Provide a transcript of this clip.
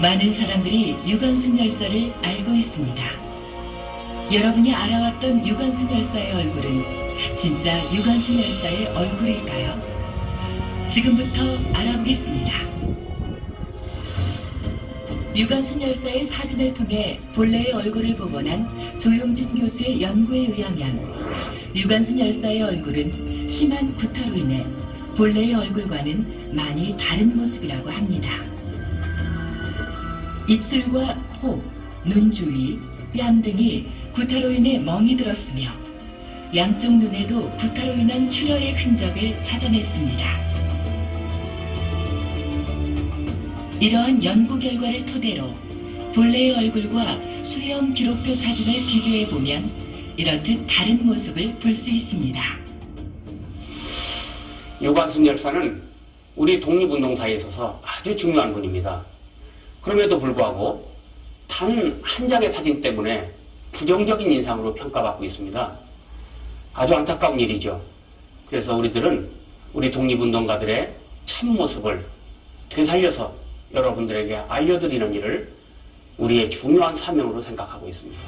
많은 사람들이 유관순 열사를 알고 있습니다. 여러분이 알아왔던 유관순 열사의 얼굴은 진짜 유관순 열사의 얼굴일까요? 지금부터 알아보겠습니다. 유관순 열사의 사진을 통해 본래의 얼굴을 복원한 조용진 교수의 연구에 의하면 유관순 열사의 얼굴은 심한 구타로 인해 본래의 얼굴과는 많이 다른 모습이라고 합니다. 입술과 코, 눈 주위, 뺨 등이 구타로 인해 멍이 들었으며 양쪽 눈에도 구타로 인한 출혈의 흔적을 찾아냈습니다. 이러한 연구 결과를 토대로 본래의 얼굴과 수형 기록표 사진을 비교해 보면 이렇듯 다른 모습을 볼 수 있습니다. 유관순 열사는 우리 독립운동사에 있어서 아주 중요한 분입니다. 그럼에도 불구하고 단 한 장의 사진 때문에 부정적인 인상으로 평가받고 있습니다. 아주 안타까운 일이죠. 그래서 우리들은 우리 독립운동가들의 참모습을 되살려서 여러분들에게 알려드리는 일을 우리의 중요한 사명으로 생각하고 있습니다.